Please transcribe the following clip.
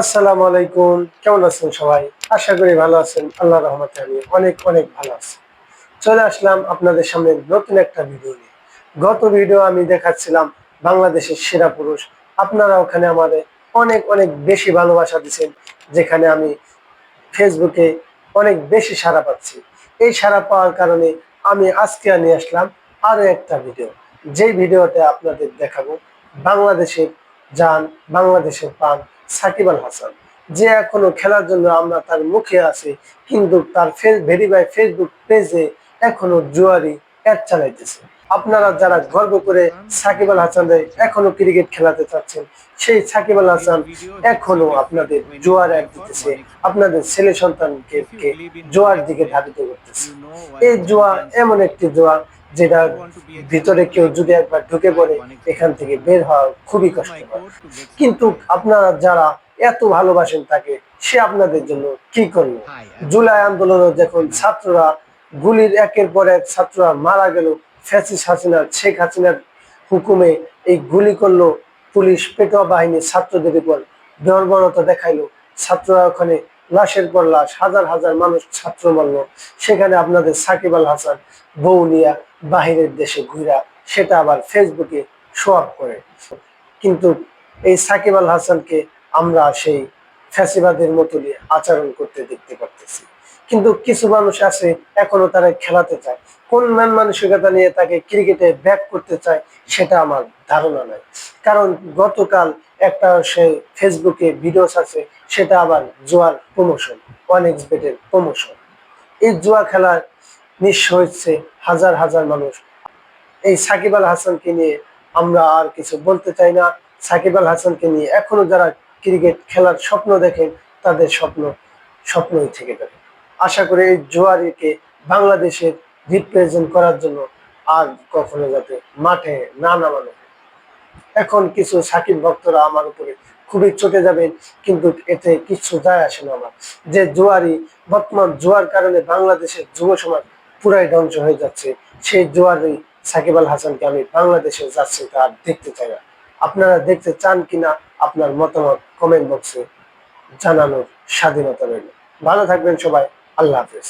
আসসালামু আলাইকুম। কেমন আছেন সবাই? আশা করি ভালো আছেন। আল্লাহ রহমতে আমি অনেক অনেক ভালো আছি। চলে আসলাম আপনাদের সামনে নতুন একটা ভিডিও নিয়ে। গত ভিডিও আমি দেখাচ্ছিলাম বাংলাদেশের সেরা পুরুষ। আপনারা ওখানে আমাদের অনেক অনেক বেশি ভালোবাসা দিচ্ছেন যেখানে আমি ফেসবুকে অনেক বেশি সাড়া পাচ্ছি। এই সাড়া পাওয়ার কারণে আমি আজকে নিয়ে আসলাম আরও একটা ভিডিও যেই ভিডিওতে আপনাদের দেখাবো বাংলাদেশের যান বাংলাদেশের পান সাকিব আল হাসান। যে এখনও খেলার জন্য আমরা তার মুখে আছি, কিন্তু তার ফেস ভেরিফাই ফেসবুক পেজে এখনও জুয়ারি অ্যাড চালাইতেছে। আপনারা যারা গর্ব করে সাকিব আল হাসানদের এখনও ক্রিকেট খেলাতে চাচ্ছেন, সেই সাকিব আল হাসান এখনও আপনাদের জোয়ার এক দিতেছে। আপনাদের ছেলে সন্তানকে জোয়ার দিকে ধাবিত করতেছে। এই জোয়া এমন একটি জোয়া যেটা ভিতরে কেউ যদি একবার ঢুকে পড়ে, এখান থেকে বের হওয়া খুবই কষ্টকর। কিন্তু আপনারা যারা এত ভালোবাসেন তাকে, সে আপনাদের জন্য কি করল? জুলাই আন্দোলনে যখন ছাত্ররা গুলির একের পর এক ছাত্ররা মারা গেল ফ্যাসিস হাসিনা শেখ হাসিনার হুকুমে এই গুলি করল, পুলিশ পেটোয়া বাহিনী ছাত্রদের উপর বর্বরতা দেখাইলো। ছাত্ররা ওখানে লাশের পর লাশ, হাজার হাজার মানুষ ছাত্র মারলো। সেখানে আপনাদের সাকিব আল হাসান বউ নিয়া বাহিরের দেশে ঘুরা সেটা আবার ফেসবুকে শো আপ করে। কিন্তু এই সাকিব আল হাসানকে আমরা সেই ফ্যাসিবাদের মতনই আচরণ করতে দেখতে পারতেছি। কিন্তু কিছু মানুষ আছে এখনও তারা খেলাতে চায়। কোন মান মানসিকতা নিয়ে তাকে ক্রিকেটে ব্যাক করতে চায়, সেটা আমার ধারণা নাই। কারণ গতকাল একটা সে ফেসবুকে ভিডিওস আছে, সেটা আবার জোয়ার প্রমোশন ওয়ান বেটের প্রমোশন এই জুয়া খেলার নিঃস্ব হচ্ছে হাজার হাজার মানুষ। এই সাকিব আল হাসানকে নিয়ে আমরা আর কিছু বলতে চাই না। সাকিব আল হাসানকে নিয়ে এখনও যারা ক্রিকেট খেলার স্বপ্ন দেখেন, তাদের স্বপ্ন, স্বপ্নই থেকে যাবে। আশা করি এই জুয়ারিকে বাংলাদেশের রিপ্রেজেন্ট করার জন্য আর কখনো যাতে মাঠে না নামানো এখন কিছু সাকিব ভক্তরা আমার উপরে খুবই চটে যাবেন, কিন্তু এতে কিছু যায় আসে না আমার। যে জুয়ারি, বর্তমান জুয়ার কারণে বাংলাদেশের যুব সমাজ পুরাই ধ্বংস হয়ে যাচ্ছে, সেই জোয়ারি সাকিব আল হাসানকে আমি বাংলাদেশে যাচ্ছি তা আর দেখতে চাই না। আপনারা দেখতে চান কিনা আপনার মতামত কমেন্ট বক্সে জানানোর স্বাধীনতা রইল। ভালো থাকবেন সবাই। আল্লাহ হাফেজ।